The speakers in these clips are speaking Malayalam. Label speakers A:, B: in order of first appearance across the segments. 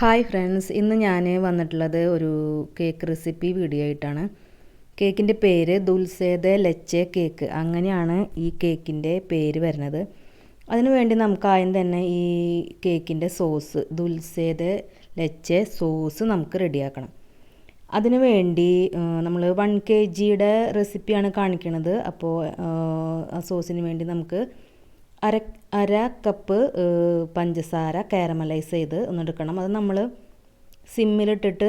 A: ഹായ് ഫ്രണ്ട്സ് ഇന്ന് ഞാൻ വന്നിട്ടുള്ളത് ഒരു കേക്ക് റെസിപ്പി വീഡിയോ ആയിട്ടാണ്. കേക്കിന്റെ പേര് ദുൽസേദ ലച്ചെ കേക്ക് അങ്ങനെയാണ് ഈ കേക്കിന്റെ പേര് വരുന്നത്. അതിനുവേണ്ടി നമുക്ക് ആദ്യം തന്നെ ഈ കേക്കിന്റെ സോസ് ദുൽസേദ ലച്ചെ സോസ് നമുക്ക് റെഡിയാക്കണം അതിനു വേണ്ടി നമ്മൾ വൺ കെ ജിയുടെ റെസിപ്പിയാണ് കാണിക്കുന്നത് അപ്പോൾ ആ സോസിന് വേണ്ടി നമുക്ക് അര അര കപ്പ് പഞ്ചസാര കാരമലൈസ് ചെയ്ത് ഒന്നെടുക്കണം. അത് നമ്മൾ സിമ്മിലിട്ടിട്ട്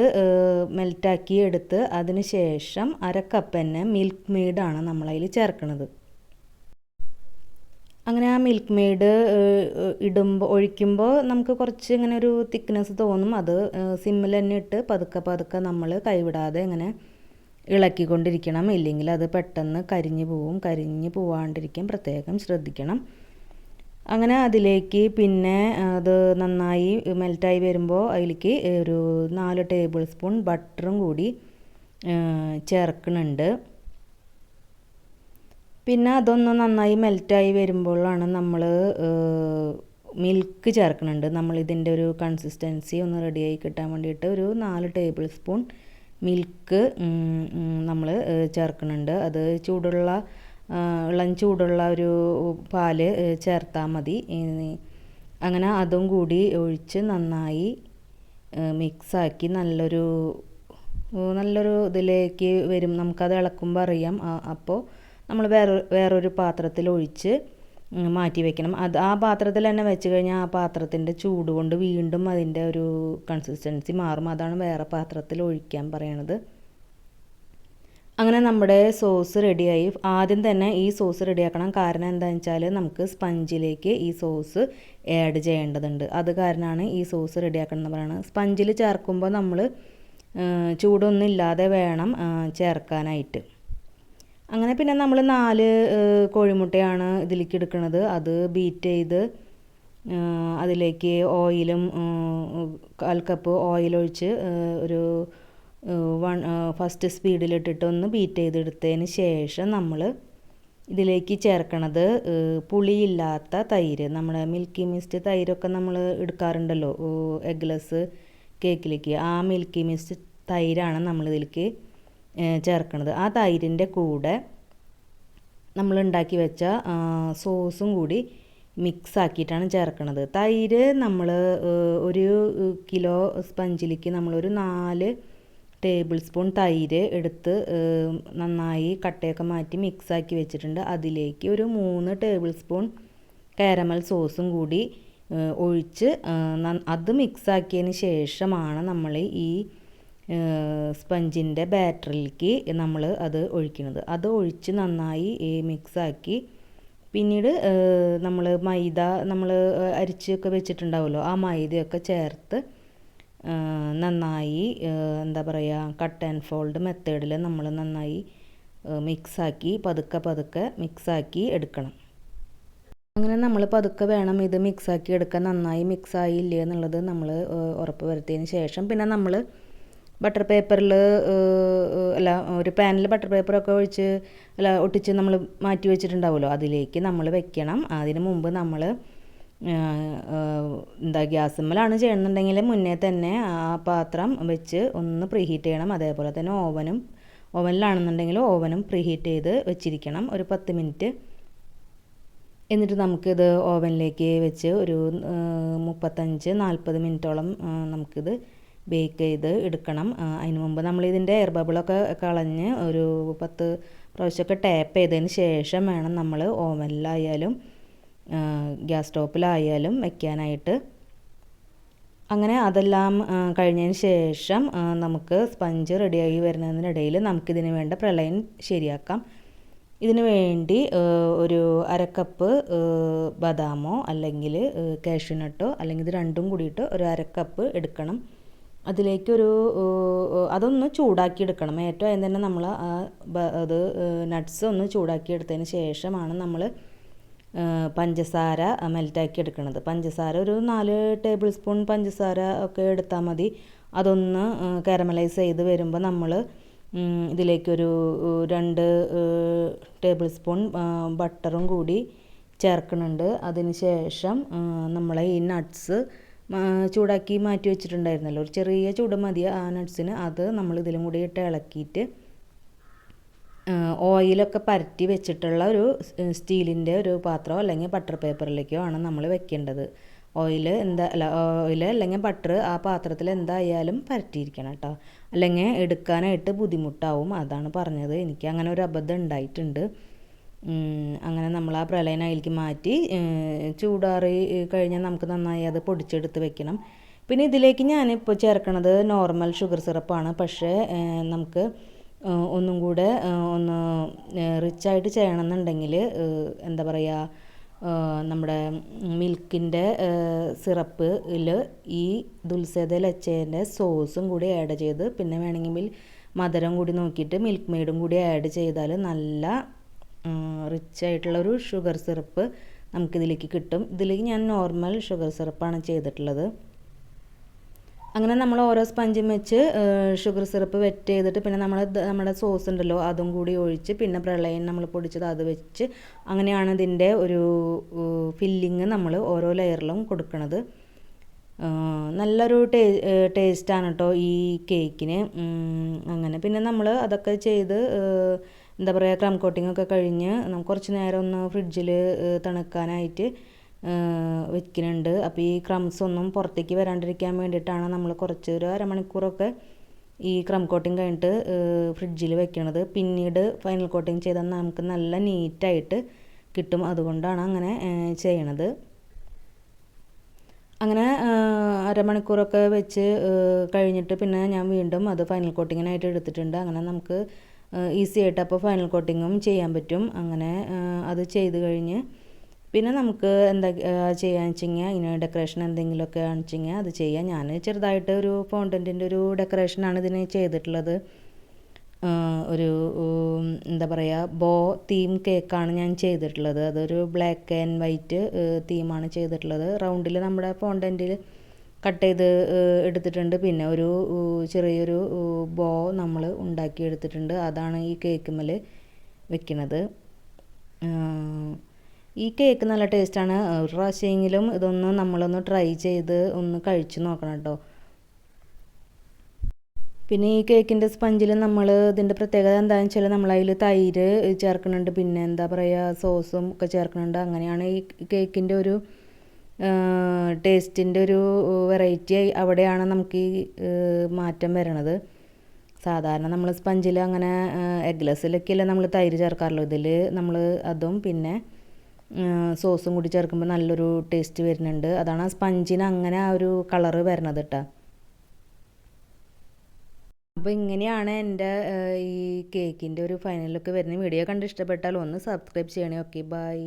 A: മെൽറ്റാക്കി എടുത്ത് അതിന് ശേഷം അര കപ്പ് തന്നെ മിൽക്ക് മെയ്ഡാണ് നമ്മളതിൽ ചേർക്കുന്നത് അങ്ങനെ ആ മിൽക്ക് മെയ്ഡ് ഇടുമ്പോൾ ഒഴിക്കുമ്പോൾ നമുക്ക് കുറച്ച് ഇങ്ങനെ ഒരു തിക്നെസ് തോന്നും. അത് സിമ്മിൽ തന്നെ ഇട്ട് പതുക്കെ പതുക്കെ നമ്മൾ കൈവിടാതെ ഇങ്ങനെ ഇളക്കിക്കൊണ്ടിരിക്കണം. ഇല്ലെങ്കിൽ അത് പെട്ടെന്ന് കരിഞ്ഞു പോവും. കരിഞ്ഞു പോവാണ്ടിരിക്കാൻ പ്രത്യേകം ശ്രദ്ധിക്കണം. അങ്ങനെ അതിലേക്ക് പിന്നെ അത് നന്നായി മെൽറ്റായി വരുമ്പോൾ അതിലേക്ക് ഒരു നാല് ടേബിൾ സ്പൂൺ ബട്ടറും കൂടി ചേർക്കുന്നുണ്ട്. പിന്നെ അതൊന്ന് നന്നായി മെൽറ്റായി വരുമ്പോഴാണ് നമ്മൾ മിൽക്ക് ചേർക്കുന്നുണ്ട്. നമ്മൾ ഇതിന്റെ ഒരു കൺസിസ്റ്റൻസി ഒന്ന് റെഡിയായി കിട്ടാൻ വേണ്ടിയിട്ട് ഒരു നാല് ടേബിൾ സ്പൂൺ മിൽക്ക് നമ്മൾ ചേർക്കുന്നുണ്ട്. അത് ചൂടുള്ള ഇളം ചൂടുള്ള ഒരു പാൽ ചേർത്താൽ മതി. അങ്ങനെ അതും കൂടി ഒഴിച്ച് നന്നായി മിക്സാക്കി നല്ലൊരു നല്ലൊരു ഇതിലേക്ക് വരും. നമുക്കത് ഇളക്കുമ്പോൾ അറിയാം. അപ്പോൾ നമ്മൾ വേറെ വേറൊരു പാത്രത്തിൽ ഒഴിച്ച് മാറ്റി വെക്കണം. അത് ആ പാത്രത്തിൽ തന്നെ വെച്ച് കഴിഞ്ഞാൽ ആ പാത്രത്തിന്റെ ചൂട് കൊണ്ട് വീണ്ടും അതിന്റെ ഒരു കൺസിസ്റ്റൻസി മാറും. അതാണ് വേറെ പാത്രത്തിൽ ഒഴിക്കാൻ പറയണത്. അങ്ങനെ നമ്മുടെ സോസ് റെഡിയായി. ആദ്യം തന്നെ ഈ സോസ് റെഡിയാക്കണം. കാരണം എന്താണെന്ന് വെച്ചാൽ നമുക്ക് സ്പഞ്ചിലേക്ക് ഈ സോസ് ആഡ് ചെയ്യേണ്ടതുണ്ട്. അത് കാരണമാണ് ഈ സോസ് റെഡിയാക്കണമെന്ന് പറയുന്നത്. സ്പഞ്ചിൽ ചേർക്കുമ്പോൾ നമ്മൾ ചൂടൊന്നും ഇല്ലാതെ വേണം ചേർക്കാനായിട്ട്. അങ്ങനെ പിന്നെ നമ്മൾ നാല് കോഴിമുട്ടയാണ് ഇതിലേക്ക് എടുക്കുന്നത്. അത് ബീറ്റ് ചെയ്ത് അതിലേക്ക് ഓയിലും കാൽ കപ്പ് ഓയിൽ ഒഴിച്ച് ഒരു ഫസ്റ്റ് സ്പീഡിലിട്ടിട്ട് ഒന്ന് ബീറ്റ് ചെയ്തെടുത്തതിന് ശേഷം നമ്മൾ ഇതിലേക്ക് ചേർക്കണത് പുളിയില്ലാത്ത തൈര്. നമ്മുടെ മിൽക്കി മിസ്റ്റ് തൈരൊക്കെ നമ്മൾ എടുക്കാറുണ്ടല്ലോ എഗ്ലെസ് കേക്കിലേക്ക് ആ മിൽക്കി മിസ്റ്റ് തൈരാണ് നമ്മൾ ഇതിലേക്ക് ചേർക്കണത്. ആ തൈരിന്റെ കൂടെ നമ്മൾ ഉണ്ടാക്കി വെച്ച സോസും കൂടി മിക്സ് ആക്കിയിട്ടാണ് ചേർക്കണത്. തൈര് നമ്മൾ ഒരു കിലോ സ്പഞ്ചിലേക്ക് നമ്മളൊരു നാല് ടേബിൾ സ്പൂൺ തൈര് എടുത്ത് നന്നായി കട്ടയൊക്കെ മാറ്റി മിക്സാക്കി വെച്ചിട്ടുണ്ട്. അതിലേക്ക് ഒരു മൂന്ന് ടേബിൾ സ്പൂൺ കാരമൽ സോസും കൂടി ഒഴിച്ച് അത് മിക്സാക്കിയതിന് ശേഷമാണ് നമ്മൾ ഈ സ്പഞ്ചിന്റെ ബാറ്ററിലേക്ക് നമ്മൾ അത് ഒഴിക്കുന്നത്. അത് ഒഴിച്ച് നന്നായി മിക്സാക്കി പിന്നീട് നമ്മൾ മൈദ നമ്മൾ അരിച്ചൊക്കെ വെച്ചിട്ടുണ്ടാവുമല്ലോ ആ മൈദയൊക്കെ ചേർത്ത് നന്നായി എന്താ പറയുക കട്ട് ആൻഡ് ഫോൾഡ് മെത്തേഡിൽ നമ്മൾ നന്നായി മിക്സാക്കി പതുക്കെ പതുക്കെ മിക്സാക്കി എടുക്കണം. അങ്ങനെ നമ്മൾ പതുക്കെ വേണം ഇത് മിക്സാക്കി എടുക്കാൻ. നന്നായി മിക്സായി ഇല്ലേ എന്നുള്ളത് നമ്മൾ ഉറപ്പ് വരുത്തിയതിന് ശേഷം പിന്നെ നമ്മൾ ബട്ടർ പേപ്പറിൽ അല്ല ഒരു പാനിൽ ബട്ടർ പേപ്പറൊക്കെ ഒഴിച്ച് അല്ല ഒട്ടിച്ച് നമ്മൾ മാറ്റി വെച്ചിട്ടുണ്ടാവുമല്ലോ. അതിലേക്ക് നമ്മൾ വെക്കണം. അതിന് മുമ്പ് നമ്മൾ എന്താ ഗ്യാസുമ്മലാണ് ചെയ്യണമെന്നുണ്ടെങ്കിൽ മുന്നേ തന്നെ ആ പാത്രം വെച്ച് ഒന്ന് പ്രീഹീറ്റ് ചെയ്യണം. അതേപോലെ തന്നെ ഓവനും ഓവനിലാണെന്നുണ്ടെങ്കിൽ ഓവനും പ്രീഹീറ്റ് ചെയ്ത് വെച്ചിരിക്കണം. ഒരു പത്ത് മിനിറ്റ്. എന്നിട്ട് നമുക്കിത് ഓവനിലേക്ക് വെച്ച് ഒരു മുപ്പത്തഞ്ച് നാൽപ്പത് മിനിറ്റോളം നമുക്കിത് ബേക്ക് ചെയ്ത് എടുക്കണം. അതിന് മുമ്പ് നമ്മൾ ഇതിന്റെ എയർ ബബിളൊക്കെ കളഞ്ഞ് ഒരു പത്ത് പ്രാവശ്യമൊക്കെ ടാപ്പ് ചെയ്തതിന് ശേഷം വേണം നമ്മൾ ഓവനിലായാലും ഗ്യാസ് സ്റ്റോപ്പിലായാലും വയ്ക്കാനായിട്ട് അങ്ങനെ അതെല്ലാം കഴിഞ്ഞതിന് ശേഷം നമുക്ക് സ്പഞ്ച് റെഡിയായി വരുന്നതിനിടയിൽ നമുക്കിതിന് വേണ്ട പ്രളയം ശരിയാക്കാം. ഇതിനു വേണ്ടി ഒരു അരക്കപ്പ് ബദാമോ അല്ലെങ്കിൽ കാഷ്യൂനട്ടോ അല്ലെങ്കിൽ ഇത് രണ്ടും കൂടിയിട്ട് ഒരു അരക്കപ്പ് എടുക്കണം. അതിലേക്കൊരു അതൊന്ന് ചൂടാക്കി എടുക്കണം ഏറ്റവും ആദ്യം തന്നെ നമ്മൾ അത് നട്ട്സ് ഒന്ന് ചൂടാക്കി എടുത്തതിന് ശേഷമാണ് നമ്മൾ പഞ്ചസാര മെൽറ്റാക്കി എടുക്കുന്നത് പഞ്ചസാര ഒരു നാല് ടേബിൾ സ്പൂൺ പഞ്ചസാര ഒക്കെ എടുത്താൽ മതി. അതൊന്ന് കാരമലൈസ് ചെയ്ത് വരുമ്പോൾ നമ്മൾ ഇതിലേക്കൊരു രണ്ട് ടേബിൾ സ്പൂൺ ബട്ടറും കൂടി ചേർക്കുന്നുണ്ട് അതിന് ശേഷം നമ്മൾ ഈ നട്ട്സ് ചൂടാക്കി മാറ്റി വെച്ചിട്ടുണ്ടായിരുന്നല്ലോ. ഒരു ചെറിയ ചൂട് മതി ആ നട്ട്സിന്. അത് നമ്മൾ ഇതിലും കൂടി ഇട്ട് ഇളക്കിയിട്ട് ഓയിലൊക്കെ പരറ്റി വെച്ചിട്ടുള്ള ഒരു സ്റ്റീലിന്റെ ഒരു പാത്രമോ അല്ലെങ്കിൽ ബട്ടർ പേപ്പറിലേക്കോ ആണ് നമ്മൾ വെക്കേണ്ടത്. ഓയിൽ എന്താ അല്ല ഓയിൽ അല്ലെങ്കിൽ ബട്ടർ ആ പാത്രത്തിൽ എന്തായാലും പരറ്റിയിരിക്കണം കേട്ടോ. അല്ലെങ്കിൽ എടുക്കാനായിട്ട് ബുദ്ധിമുട്ടാവും അതാണ് പറഞ്ഞത്. എനിക്ക് അങ്ങനെ ഒരു അബദ്ധം ഉണ്ടായിട്ടുണ്ട്. അങ്ങനെ നമ്മൾ ആ പ്രളയൻ അതിലേക്ക് മാറ്റി ചൂടാറി കഴിഞ്ഞാൽ നമുക്ക് നന്നായി അത് പൊടിച്ചെടുത്ത് വെക്കണം. പിന്നെ ഇതിലേക്ക് ഞാനിപ്പോൾ ചേർക്കണത് നോർമൽ ഷുഗർ സിറപ്പാണ്. പക്ഷേ നമുക്ക് ഒന്നും കൂടെ ഒന്ന് റിച്ചായിട്ട് ചെയ്യണമെന്നുണ്ടെങ്കിൽ എന്താ പറയുക നമ്മുടെ മിൽക്കിന്റെ സിറപ്പിൽ ഈ ദുൽസേദ ലച്ചേന്റെ സോസും കൂടി ആഡ് ചെയ്ത് പിന്നെ വേണമെങ്കിൽ മധുരം കൂടി നോക്കിയിട്ട് മിൽക്ക് മെയ്ഡും കൂടി ആഡ് ചെയ്താൽ നല്ല റിച്ച് ആയിട്ടുള്ള ഒരു ഷുഗർ സിറപ്പ് നമുക്കിതിലേക്ക് കിട്ടും. ഇതിലേക്ക് ഞാൻ നോർമൽ ഷുഗർ സിറപ്പാണ് ചെയ്തിട്ടുള്ളത്. അങ്ങനെ നമ്മൾ ഓരോ സ്പഞ്ചും വെച്ച് ഷുഗർ സിറപ്പ് വെറ്റ് ചെയ്തിട്ട് പിന്നെ നമ്മൾ നമ്മുടെ സോസ് ഉണ്ടല്ലോ അതും കൂടി ഒഴിച്ച് പിന്നെ പ്രളയം നമ്മൾ പൊടിച്ചത് അത് വെച്ച് അങ്ങനെയാണ് ഇതിന്റെ ഒരു ഫില്ലിങ് നമ്മൾ ഓരോ ലെയറിലും കൊടുക്കുന്നത് നല്ലൊരു ടേ ടേസ്റ്റാണ് കേട്ടോ ഈ കേക്കിന് അങ്ങനെ പിന്നെ നമ്മൾ അതൊക്കെ ചെയ്ത് എന്താ പറയുക ക്രം കോട്ടിംഗ് ഒക്കെ കഴിഞ്ഞ് കുറച്ച് നേരം ഒന്ന് ഫ്രിഡ്ജിൽ തണുക്കാനായിട്ട് വെക്കുന്നുണ്ട്. അപ്പോൾ ഈ ക്രംസ് ഒന്നും പുറത്തേക്ക് വരാണ്ടിരിക്കാൻ വേണ്ടിയിട്ടാണ് നമ്മൾ കുറച്ച് ഒരു അരമണിക്കൂറൊക്കെ ഈ ക്രം കോട്ടിങ് കഴിഞ്ഞിട്ട് ഫ്രിഡ്ജിൽ വെക്കണത്. പിന്നീട് ഫൈനൽ കോട്ടിങ് ചെയ്താൽ നമുക്ക് നല്ല നീറ്റായിട്ട് കിട്ടും. അതുകൊണ്ടാണ് അങ്ങനെ ചെയ്യണത്. അങ്ങനെ അരമണിക്കൂറൊക്കെ വെച്ച് കഴിഞ്ഞിട്ട് പിന്നെ ഞാൻ വീണ്ടും അത് ഫൈനൽ കോട്ടിങ്ങിനായിട്ട് എടുത്തിട്ടുണ്ട്. അങ്ങനെ നമുക്ക് ഈസി ആയിട്ട് അപ്പോൾ ഫൈനൽ കോട്ടിങ്ങും ചെയ്യാൻ പറ്റും. അങ്ങനെ അത് ചെയ്ത് കഴിഞ്ഞ് പിന്നെ നമുക്ക് എന്താ ചെയ്യാന്ന് വെച്ച് കഴിഞ്ഞാൽ ഇങ്ങനെ ഡെക്കറേഷൻ എന്തെങ്കിലുമൊക്കെ ആണെന്ന് വെച്ച് അത് ചെയ്യാം. ഞാൻ ചെറുതായിട്ട് ഒരു ഫോണ്ടന്റിന്റെ ഒരു ഡെക്കറേഷനാണ് ഇതിന് ചെയ്തിട്ടുള്ളത്. ഒരു എന്താ പറയുക ബോ തീം കേക്കാണ് ഞാൻ ചെയ്തിട്ടുള്ളത്. അതൊരു ബ്ലാക്ക് ആൻഡ് വൈറ്റ് തീമാണ് ചെയ്തിട്ടുള്ളത്. റൗണ്ടിൽ നമ്മുടെ ഫോണ്ടന്റിൽ കട്ട് ചെയ്ത് എടുത്തിട്ടുണ്ട്. പിന്നെ ഒരു ചെറിയൊരു ബോ നമ്മൾ ഉണ്ടാക്കി എടുത്തിട്ടുണ്ട് അതാണ് ഈ കേക്ക് മേൽ വെക്കുന്നത് ഈ കേക്ക് നല്ല ടേസ്റ്റാണ് ഒരു പ്രാവശ്യമെങ്കിലും ഇതൊന്ന് നമ്മളൊന്ന് ട്രൈ ചെയ്ത് ഒന്ന് കഴിച്ചു നോക്കണം കേട്ടോ പിന്നെ ഈ കേക്കിന്റെ സ്പഞ്ചിൽ നമ്മൾ ഇതിന്റെ പ്രത്യേകത എന്താണെന്ന് വെച്ചാൽ നമ്മൾ അതിൽ തൈര് ചേർക്കുന്നുണ്ട് പിന്നെ എന്താ പറയുക സോസും ഒക്കെ ചേർക്കുന്നുണ്ട് അങ്ങനെയാണ് ഈ കേക്കിന്റെ ഒരു ടേസ്റ്റിന്റെ ഒരു വെറൈറ്റി അവിടെയാണ് നമുക്ക് ഈ മാറ്റം വരണത്. സാധാരണ നമ്മൾ സ്പഞ്ചിൽ അങ്ങനെ എഗ്ലസിലൊക്കെയല്ലേ നമ്മൾ തൈര് ചേർക്കാറുള്ളൂ. ഇതിൽ നമ്മൾ അതും പിന്നെ സോസും കൂടി ചേർക്കുമ്പോൾ നല്ലൊരു ടേസ്റ്റ് വരുന്നുണ്ട്. അതാണ് ആ സ്പഞ്ചിന് അങ്ങനെ ആ ഒരു കളറ് വരണത് കേട്ടോ അപ്പോൾ ഇങ്ങനെയാണ് എന്റെ ഈ കേക്കിന്റെ ഒരു ഫൈനലൊക്കെ ലുക്ക് വരുന്നത്. വീഡിയോ കണ്ട് ഇഷ്ടപ്പെട്ടാൽ ഒന്ന് സബ്സ്ക്രൈബ് ചെയ്യണേ. Okay bye